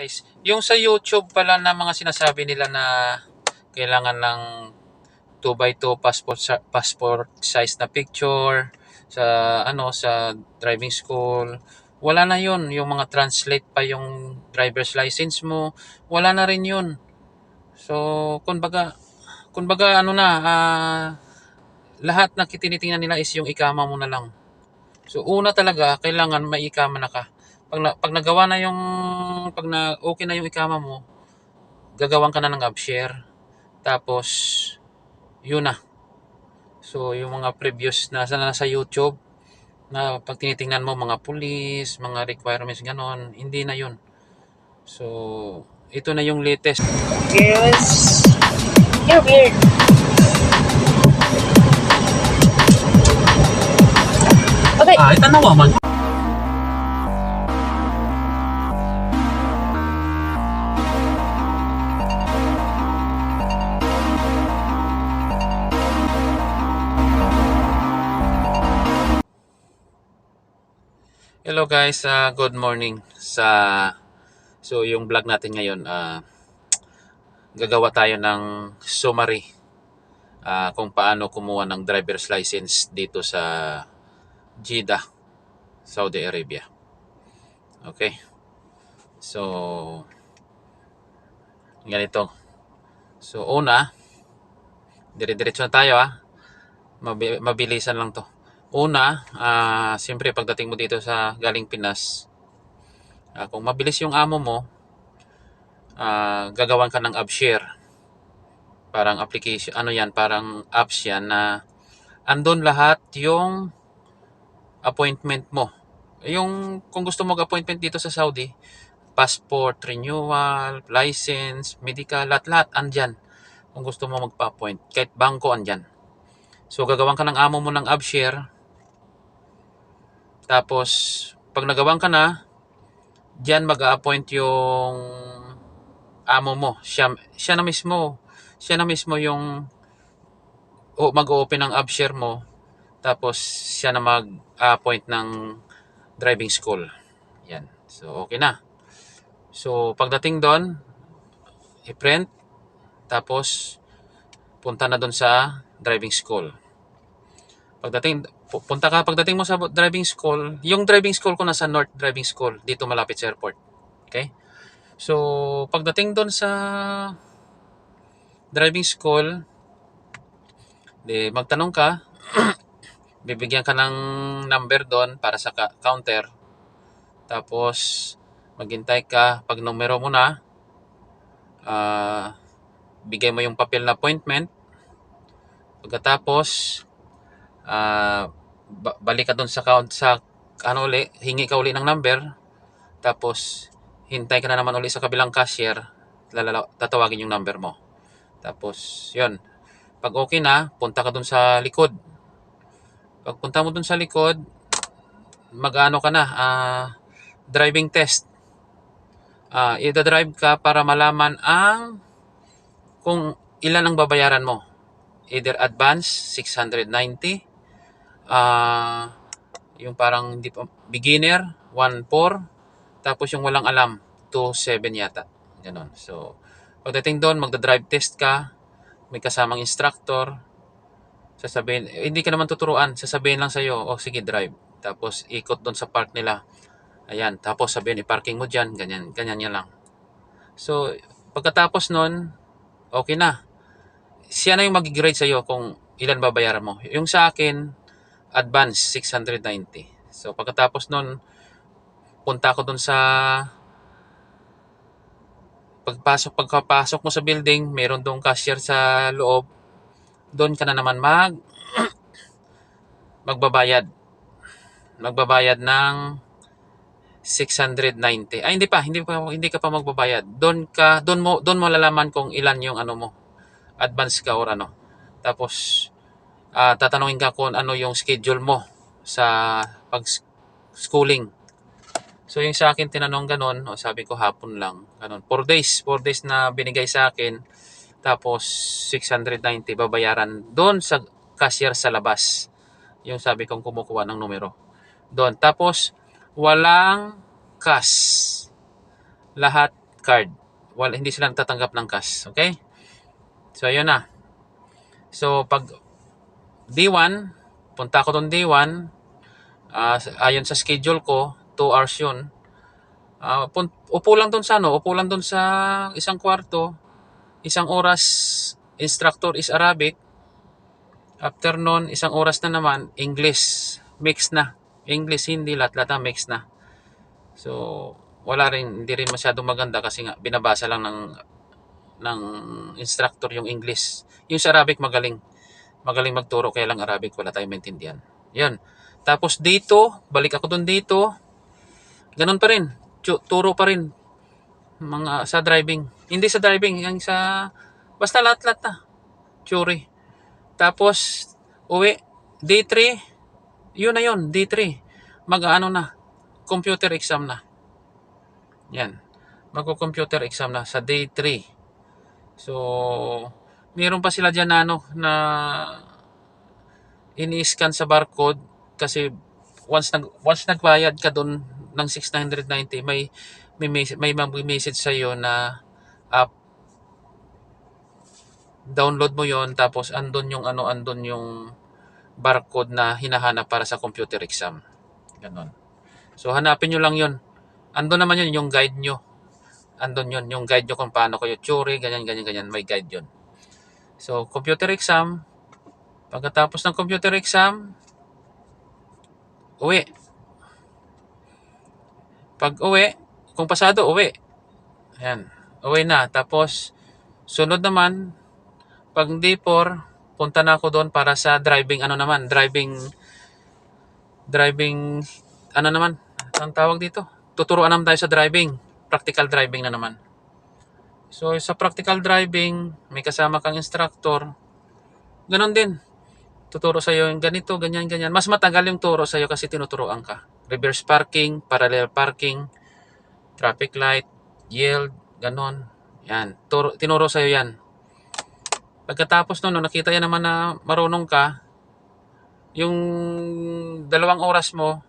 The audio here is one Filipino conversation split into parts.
Guys, yung sa YouTube pala na mga sinasabi nila na kailangan ng 2x2 passport passport size na picture sa ano sa driving school. Wala na 'yon, yung mga translate pa yung driver's license mo, wala na rin 'yun. So, kumbaga kumbaga ano na ah, lahat na tinitingnan nila is yung ikama mo na lang. So, una talaga kailangan may ikama na ka pag, na, pag nagawa na yung pag na okay na yung ikama mo gagawan ka na ng upshare tapos yun na so yung mga previous na sa nasa YouTube na pag tinitingnan mo mga police mga requirements ganon hindi na yun so ito na yung latest Yes. You're weird. Okay. ah itanawa man Hello guys, ah, good morning sa So yung vlog natin ngayon ah, gagawa tayo ng summary ah, kung paano kumuha ng driver's license dito sa Jeddah, Saudi Arabia. Okay. So ganito. So una, dire-diretso na tayo ah. Mabi- mabilisan lang to. Una, ah, siyempre pagdating mo dito sa galing Pinas, ah, kung mabilis yung amo mo, ah, gagawan ka ng upshare. Parang application, ano yan, parang apps yan na andon lahat yung appointment mo. Yung kung gusto mo mag-appointment dito sa Saudi, passport, renewal, license, medical, lahat-lahat andyan. Kung gusto mo magpa-appoint, kahit bangko andyan. So gagawan ka ng amo mo ng upshare. Tapos pag nagawan ka na, diyan mag-a-appoint yung amo mo. Siya, siya na mismo. Siya na mismo yung o mag-open ng upshare mo. Tapos siya na mag-appoint ng driving school. Yan. So okay na. So pagdating doon, i-print tapos punta na doon sa driving school. Pagdating punta ka pagdating mo sa driving school, yung driving school ko nasa North Driving School dito malapit sa airport. Okay? So pagdating doon sa driving school, di magtanong ka, bibigyan ka ng number doon para sa counter. Tapos maghintay ka pag numero mo na, ah, bigay mo yung papel na appointment. Pagkatapos, ah, ba- balik ka doon sa count sa ano uli, hingi ka uli ng number. Tapos hintay ka na naman uli sa kabilang cashier, lalala, tatawagin yung number mo. Tapos, yun. Pag okay na, punta ka doon sa likod. Pag punta mo doon sa likod, mag-ano ka na, ah, driving test. Ah, ida-drive ka para malaman ang kung ilan ang babayaran mo. Either advance 690, ah yung parang hindi pa, beginner 14, tapos yung walang alam 27 yata. Ganon. So, pagdating doon, magda-drive test ka, may kasamang instructor, sasabihin, eh, hindi ka naman tuturuan, sasabihin lang sa'yo, oh sige, drive. Tapos, ikot doon sa park nila. Ayan, tapos sabihin, i-parking mo dyan, ganyan, ganyan yan lang. So, pagkatapos nun, okay na. Siya na yung mag-grade sa'yo kung ilan babayaran mo. Yung sa akin, advance, 690. So, pagkatapos nun, punta ako dun sa pagpasok pagkapasok mo sa building, meron doong cashier sa loob. Doon ka na naman mag magbabayad. Magbabayad ng 690. Ay hindi pa, hindi pa hindi ka pa magbabayad. Doon ka doon mo doon mo lalaman kung ilan yung ano mo. Advance ka or ano. Tapos ah, tatanungin ka kung ano yung schedule mo sa pag schooling. So yung sa akin tinanong ganun, o sabi ko hapon lang, ganun. 4 days, 4 days na binigay sa akin. Tapos 690 babayaran doon sa cashier sa labas. Yung sabi kong kumukuha ng numero. Doon. Tapos walang cash. Lahat card. Wala, hindi sila nagtatanggap ng cash. Okay? So, ayun na. So, pag D1, punta ako doon D1, ah, ayon sa schedule ko, 2 hours yun. Pun- upo lang doon sa ano, upo lang doon sa isang kwarto, isang oras, instructor is Arabic, after nun, isang oras na naman, English, mix na. English, hindi, lahat-lahat mix na. So, wala rin, hindi rin masyadong maganda kasi nga, binabasa lang ng ng instructor yung English. Yung sa Arabic magaling. Magaling magturo kaya lang Arabic wala tayong maintindihan. Yan. Tapos dito, balik ako doon dito. Ganun pa rin. Tu- Turo pa rin. Mga sa driving. Hindi sa driving, yung sa basta lahat-lahat na. Theory. Tapos uwi day 3. Yun na yun, day 3. Mag-ano na. Computer exam na. Yan. Magko-computer exam na sa day 3. So, meron pa sila dyan na ano, na ini-scan sa barcode kasi once nag once nagbayad ka doon ng 690 may may may mag-message sa iyo na app download mo yon tapos andon yung ano andon yung barcode na hinahanap para sa computer exam. Ganon. So hanapin nyo lang yon andon naman yun yung guide nyo. Andon yun yung guide nyo kung paano kayo theory ganyan ganyan ganyan. May guide yun so computer exam. Pagkatapos ng computer exam uwi. Pag uwi kung pasado uwi. Ayan uwi na. Tapos sunod naman pag D4 punta na ako doon para sa driving ano naman driving driving ano naman ang tawag dito? Tuturuan naman tayo sa driving practical driving na naman so sa practical driving may kasama kang instructor. Ganon din. Tuturo sa iyo yung ganito ganyan ganyan. Mas matagal yung turo sa iyo kasi tinuturoan ka. Reverse parking parallel parking traffic light yield ganon. Yan. Turo, tinuro sa iyo yan. Pagkatapos nung nakita yan naman na marunong ka, yung dalawang oras mo,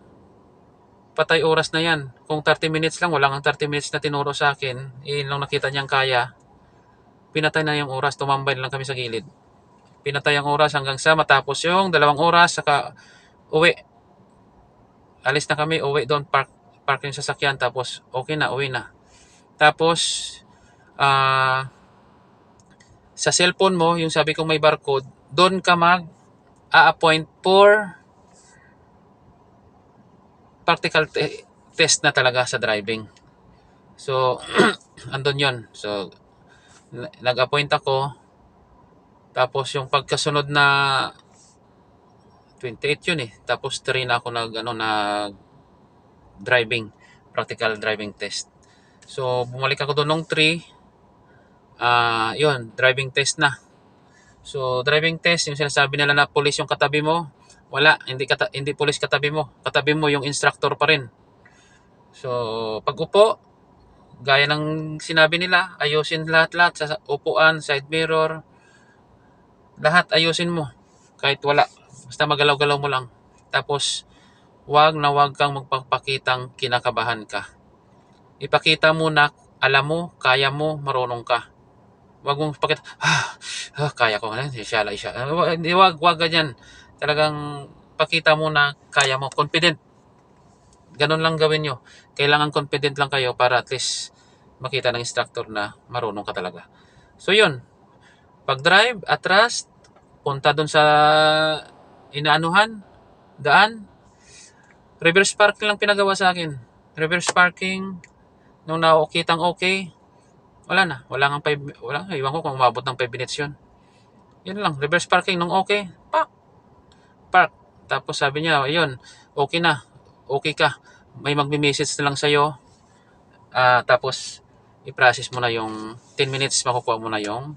patay oras na yan. Kung 30 minutes lang, wala kang 30 minutes na tinuro sa akin, eh, nung nakita niyang kaya, pinatay na yung oras, tumambay lang kami sa gilid. Pinatay ang oras hanggang sa matapos yung dalawang oras, saka uwi. Alis na kami, uwi doon, park, park yung sasakyan, tapos okay na, uwi na. Tapos, ah, sa cellphone mo, yung sabi kong may barcode, doon ka mag a-appoint for practical te- test na talaga sa driving. So, andun yon So, nag-appoint ako. Tapos yung pagkasunod na 28 yun eh. Tapos 3 na ako nag, ano, nag driving, practical driving test. So, bumalik ako doon nung 3 ah yun, driving test na. So, driving test, yung sinasabi nila na police yung katabi mo, wala, hindi kata, hindi police katabi mo. Katabi mo yung instructor pa rin. So, pag upo, gaya ng sinabi nila, ayusin lahat-lahat sa upuan, side mirror, lahat ayusin mo. Kahit wala, basta magalaw-galaw mo lang. Tapos, wag na wag kang magpapakitang kinakabahan ka. Ipakita mo na alam mo, kaya mo, marunong ka. Wag mong pakita, ah, ah kaya ko na, inshallah. Ah, Hindi, wag, wag ganyan. Talagang pakita mo na kaya mo, confident. Ganun lang gawin nyo. Kailangan confident lang kayo para at least makita ng instructor na marunong ka talaga. So yun, pag drive, atras, punta dun sa inaanuhan, daan, reverse parking lang pinagawa sa akin. Reverse parking, nung nakukitang okay, wala na. Wala nga 5, wala. Iwan ko kung umabot ng 5 minutes yun. Yun lang. Reverse parking nung okay, pak, park. Tapos sabi niya, ayun, okay na. Okay ka. May magme-message na lang sa'yo. Ah, tapos, i-process mo na yung 10 minutes, makukuha mo na yung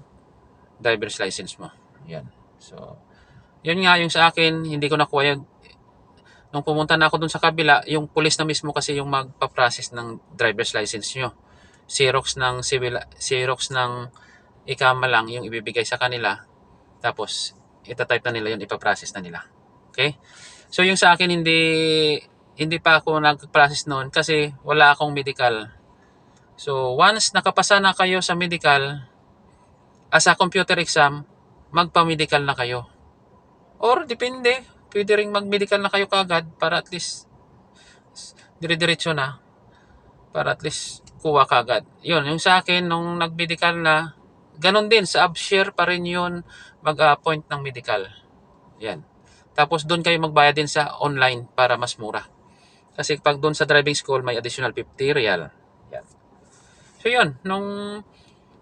driver's license mo. Yan. So, yun nga, yung sa akin, hindi ko nakuha yun. Nung pumunta na ako dun sa kabila, yung police na mismo kasi yung magpa-process ng driver's license nyo. Xerox ng civil, Xerox ng ikama lang yung ibibigay sa kanila. Tapos, itatype na nila yun, ipaprocess na nila. Okay? So, yung sa akin, hindi, hindi pa ako nag-process noon kasi wala akong medical. So, once nakapasa na kayo sa medical, as a computer exam, magpa-medical na kayo. Or, depende, pwede rin mag-medical na kayo kagad para at least dire-diretso na. Para at least kuha kagad. Yun, yung sa akin, nung nag-medical na, ganun din, sa upshare pa rin yun mag-appoint ng medical. Yan. Tapos doon kayo magbayad din sa online para mas mura. Kasi pag doon sa driving school, may additional 50 real. Yan. So yun, nung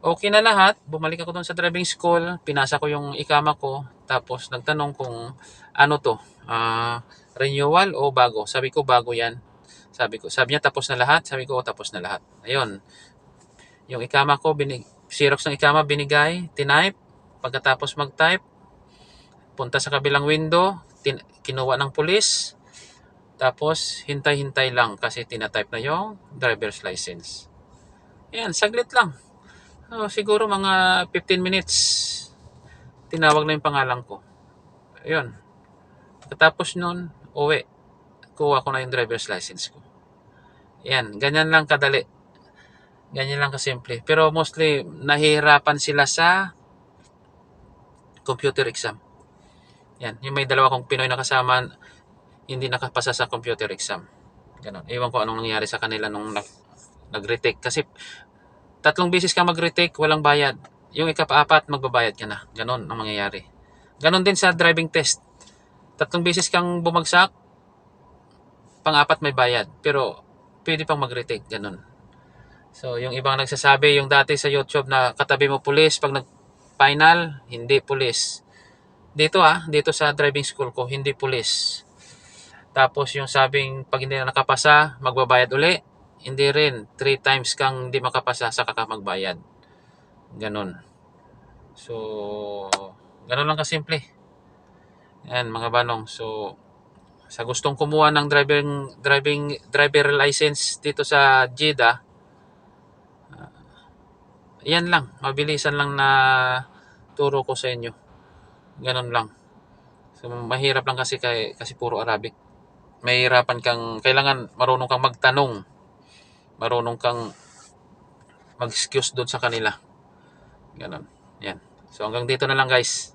okay na lahat, bumalik ako doon sa driving school, pinasa ko yung ikama ko, tapos nagtanong kung ano to, ah, renewal o bago. Sabi ko bago yan. Sabi ko, sabi niya tapos na lahat, sabi ko "Oo, tapos na lahat. Ayun. Yung ikama ko, binig, Xerox ng ikama binigay, tinype, pagkatapos mag-type, punta sa kabilang window, tin, kinuha ng pulis, tapos hintay-hintay lang kasi tinatype na yung driver's license. Yan, saglit lang. Oh, siguro mga 15 minutes tinawag na yung pangalan ko. Ayun. Pagkatapos nun, uwi. Kuha ko na yung driver's license ko. Yan, ganyan lang kadali. Ganyan lang kasimple. Pero mostly, nahihirapan sila sa computer exam. Yan, yung may dalawa kong Pinoy na kasama, hindi nakapasa sa computer exam. Ganon. Ewan ko anong nangyari sa kanila nung nag, nag-retake. Kasi tatlong beses ka mag-retake, walang bayad. Yung ikapa-apat, magbabayad ka na. Ganon ang mangyayari. Ganon din sa driving test. Tatlong beses kang bumagsak, pang-apat may bayad. Pero pwede pang mag-retake. Ganon. So, yung ibang nagsasabi, yung dati sa YouTube na katabi mo pulis, pag nag-final, hindi pulis. Dito ah, dito sa driving school ko, hindi pulis. Tapos yung sabing pag hindi na nakapasa, magbabayad uli. Hindi rin. Three times kang hindi makapasa, saka ka magbayad. Ganon. So, ganon lang kasimple. Yan mga banong. So, sa gustong kumuha ng driving driving driver license dito sa Jeddah, ah, yan lang, mabilisan lang na turo ko sa inyo. Ganon lang. So, mahirap lang kasi kay, kasi puro Arabic. Mahirapan kang, kailangan marunong kang magtanong. Marunong kang mag-excuse doon sa kanila. Ganon. Yan. So hanggang dito na lang guys.